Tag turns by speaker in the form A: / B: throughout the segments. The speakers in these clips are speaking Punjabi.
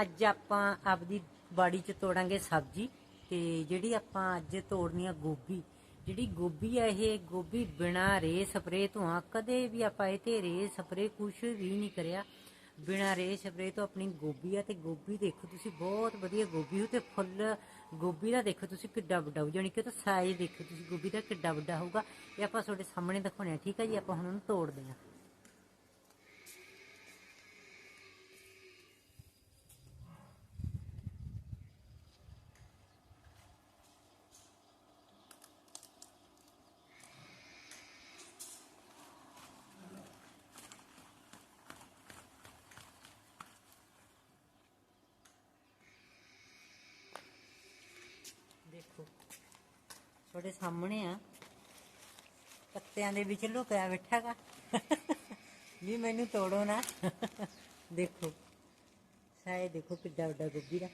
A: ਅੱਜ ਆਪਾਂ ਆਪਦੀ ਬਾੜੀ 'ਚ ਤੋੜਾਂਗੇ ਸਬਜ਼ੀ ਤੇ ਜਿਹੜੀ ਆਪਾਂ ਅੱਜ ਤੋੜਨੀ ਆ ਗੋਭੀ। ਜਿਹੜੀ ਗੋਭੀ ਆ, ਇਹ ਗੋਭੀ ਬਿਨਾ ਰੇ ਸਪਰੇ ਤੋਂ ਆ, ਕਦੇ ਵੀ ਆਪਾਂ ਇਹ ਤੇ ਰੇ ਸਪਰੇ ਕੁਝ ਵੀ ਨਹੀਂ ਕਰਿਆ। ਬਿਨਾ ਰੇ ਸਪਰੇ ਤੋਂ ਆਪਣੀ ਗੋਭੀ ਆ ਤੇ ਗੋਭੀ ਦੇਖੋ ਤੁਸੀਂ, ਬਹੁਤ ਵਧੀਆ ਗੋਭੀ ਹੋ ਤੇ ਫੁੱਲ ਗੋਭੀ ਦਾ ਦੇਖੋ ਤੁਸੀਂ ਕਿੱਡਾ ਵੱਡਾ ਹੋ ਜਾਣੀ ਕਿ ਤਾਂ ਸਾਈਜ਼ ਦੇਖੋ ਤੁਸੀਂ, ਗੋਭੀ ਦਾ ਕਿੱਡਾ ਵੱਡਾ ਹੋਊਗਾ। ਇਹ ਆਪਾਂ ਤੁਹਾਡੇ ਸਾਹਮਣੇ ਦਿਖਾਉਣੇ ਆ, ਠੀਕ ਹੈ ਜੀ? ਆਪਾਂ ਹੁਣ ਉਹਨੂੰ ਤੋੜਦੇ ਹਾਂ ਦੇਖੋ। ਤੁਹਾਡੇ ਸਾਹਮਣੇ ਆ। ਪੱਤਿਆਂ ਦੇ ਵਿੱਚ ਲੁਕਿਆ ਬੈਠਾਗਾ ਵੀ ਮੈਨੂੰ ਤੋੜੋ ਨਾ। ਦੇਖੋ। ਸਾਏ ਦੇਖੋ ਕਿੱਡਾ ਵੱਡਾ ਗੋਭੀ ਦਾ।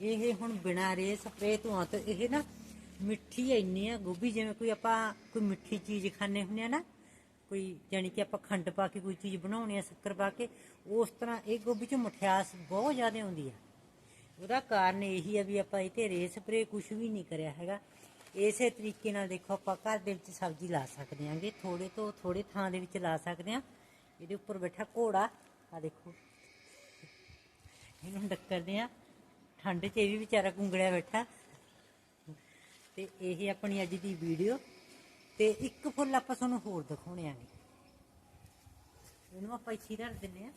A: ਇਹ ਹੁਣ ਬਿਨਾ ਰੇ ਸਪਰੇ ਤੋਂ ਆ ਤੇ ਇਹ ਨਾ ਮਿੱਠੀ ਇੰਨੀ ਆ ਗੋਭੀ, ਜਿਵੇਂ ਕੋਈ ਆਪਾਂ ਕੋਈ ਮਿੱਠੀ ਚੀਜ਼ ਖਾਣੇ ਹੁੰਦੇ ਆ ਨਾ, ਕੋਈ ਜਾਨੀ ਕਿ ਆਪਾਂ ਖੰਡ ਪਾ ਕੇ ਕੋਈ ਚੀਜ਼ ਬਣਾਉਣੀ ਆ, ਸ਼ੱਕਰ ਪਾ ਕੇ, ਉਸ ਤਰ੍ਹਾਂ ਇਹ ਗੋਭੀ ਚ ਮਠਿਆਸ ਬਹੁਤ ਜ਼ਿਆਦਾ ਆਉਂਦੀ ਆ। ਉਹਦਾ ਕਾਰਨ ਇਹੀ ਆ ਵੀ ਆਪਾਂ ਇਹ ਤੇ ਰੇ ਸਪਰੇ ਕੁਝ ਵੀ ਨਹੀਂ ਕਰਿਆ ਹੈਗਾ। ਇਸੇ ਤਰੀਕੇ ਨਾਲ ਦੇਖੋ ਆਪਾਂ ਘਰ ਦੇ ਵਿੱਚ ਸਬਜ਼ੀ ਲਾ ਸਕਦੇ ਆਂਗੇ ਥੋੜੇ ਤੋਂ ਥੋੜੇ ਥਾਂ ਦੇ ਵਿੱਚ ਲਾ ਸਕਦੇ ਆਂ ਇਹਦੇ ਉੱਪਰ ਬੈਠਾ ਘੋੜਾ। ਆ ਦੇਖੋ। ਇਹਨੂੰ ਡੱਕਰਦੇ ਆ ਠੰਡ 'ਚ ਇਹ ਵੀ ਵਿਚਾਰਾ ਕੁੰਗੜਿਆ ਬੈਠਾ। ਤੇ ਇਹ ਆਪਣੀ ਅੱਜ ਦੀ ਵੀਡੀਓ ਤੇ ਇੱਕ ਫੁੱਲ ਆਪਾਂ ਤੁਹਾਨੂੰ ਹੋਰ ਦਿਖਾਉਣੇ ਆਂਗੇ। ਇਹਨੂੰ ਆਪਾਂ ਇੱਥੇ ਰੱਖ ਦਿੰਨੇ ਆ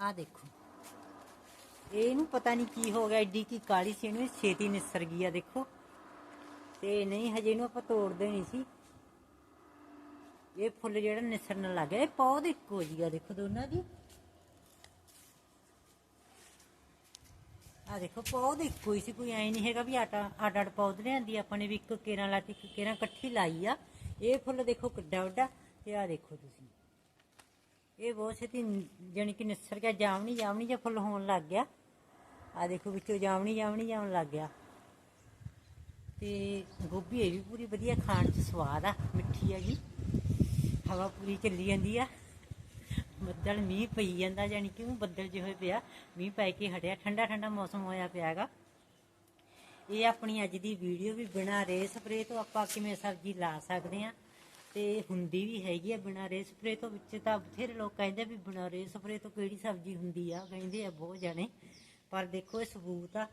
A: ਆ ਦੇਖੋ। ਇਹਨੂੰ ਪਤਾ ਨਹੀਂ ਕੀ ਹੋ ਗਿਆ, ਏਡੀ ਕੀ ਕਾਲੀ ਸੀ ਇਹਨੂੰ ਛੇਤੀ ਨਿਸਰ ਗਈ ਆ ਦੇਖੋ। ਤੇ ਨਹੀਂ, ਹਜੇ ਇਹਨੂੰ ਆਪਾਂ ਤੋੜਦੇ ਨਹੀਂ ਸੀ। ਇਹ ਫੁੱਲ ਜਿਹੜਾ ਨਿਸਰਨ ਲੱਗ ਗਿਆ ਇਹ ਪੌਦ ਇੱਕੋ ਜੀ ਆ ਦੇਖੋ ਦੋਨਾਂ ਦੀ। ਆ ਦੇਖੋ ਪੌਦ ਇੱਕੋ ਹੀ ਸੀ, ਕੋਈ ਐ ਨਹੀਂ ਹੈਗਾ ਵੀ ਆਟਾ ਅੱਡ ਅੱਡ ਪੌਦ ਲਿਆਂਦੀ ਆਪਾਂ ਨੇ ਵੀ ਇੱਕ ਕੇਰਾਂ ਲਾਤੀ, ਇੱਕ ਕੇਰਾਂ ਇਕੱਠੀ ਲਾਈ ਆ। ਇਹ ਫੁੱਲ ਦੇਖੋ ਕਿੱਡਾ ਵੱਡਾ, ਤੇ ਆ ਦੇਖੋ ਤੁਸੀਂ। ਇਹ ਬਹੁਤ ਛੇਤੀ ਜਾਣੀ ਕਿ ਨਿਸਰ ਗਿਆ, ਜਾਮਣੀ ਜਾਮਣੀ ਜਿਹਾ ਫੁੱਲ ਹੋਣ ਲੱਗ ਗਿਆ। ਆ ਦੇਖੋ ਵਿੱਚੋਂ ਜਾਮਣੀ ਜਾਮਣੀ ਜਾਣ ਲੱਗ ਗਿਆ। ਤੇ ਗੋਭੀ ਇਹ ਵੀ ਪੂਰੀ ਵਧੀਆ ਖਾਣ 'ਚ ਸਵਾਦ ਆ, ਮਿੱਠੀ ਹੈਗੀ ਹਵਾ ਪੂਰੀ ਚੱਲੀ ਜਾਂਦੀ ਆ। ਬੱਦਲ ਮੀਂਹ ਪਈ ਜਾਂਦਾ ਜਾਨੀ ਕਿ ਉਹ ਬੱਦਲ ਜਿਹੇ ਹੋਏ ਪਿਆ। ਮੀਂਹ ਪੈ ਕੇ ਹਟਿਆ, ਠੰਡਾ ਠੰਡਾ ਮੌਸਮ ਹੋਇਆ ਪਿਆਗਾ ਇਹ ਆਪਣੀ ਅੱਜ ਦੀ ਵੀਡੀਓ ਵੀ ਬਿਨਾਂ ਰੇ ਸਪਰੇ ਤੋਂ ਆਪਾਂ ਕਿਵੇਂ ਸਬਜ਼ੀ ਲਾ ਸਕਦੇ ਆ। ਤੇ ਹੁੰਦੀ ਵੀ ਹੈਗੀ ਆ ਬਿਨਾਂ ਰੇ ਸਪਰੇ ਤੋਂ ਵਿੱਚ ਤਾਂ ਬਥੇਰੇ ਲੋਕ ਕਹਿੰਦੇ ਵੀ ਬਿਨਾਂ ਰੇ ਸਪਰੇ ਤੋਂ ਕਿਹੜੀ ਸਬਜ਼ੀ ਹੁੰਦੀ ਆ, ਕਹਿੰਦੇ ਆ ਬਹੁਤ ਜਾਣੇ। ਪਰ ਦੇਖੋ ਇਹ ਸਬੂਤ ਆ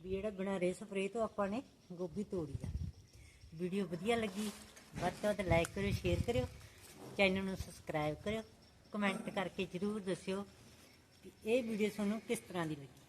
A: ਵੀ ਜਿਹੜਾ ਬਿਨਾਂ ਰੇ ਸਪਰੇ ਤੋਂ ਆਪਾਂ ਨੇ ਗੋਭੀ ਤੋੜੀ ਆ। ਵੀਡੀਓ ਵਧੀਆ ਲੱਗੀ, ਵੱਧ ਤੋਂ ਵੱਧ ਲਾਈਕ ਕਰਿਓ ਸ਼ੇਅਰ ਕਰਿਓ ਚੈਨਲ ਨੂੰ ਸਬਸਕ੍ਰਾਈਬ ਕਰਿਓ ਕਮੈਂਟ ਕਰਕੇ ਜਰੂਰ ਦੱਸਿਓ ਕਿ ਇਹ ਵੀਡੀਓ ਤੁਹਾਨੂੰ ਕਿਸ ਤਰ੍ਹਾਂ ਦੀ ਲੱਗੀ।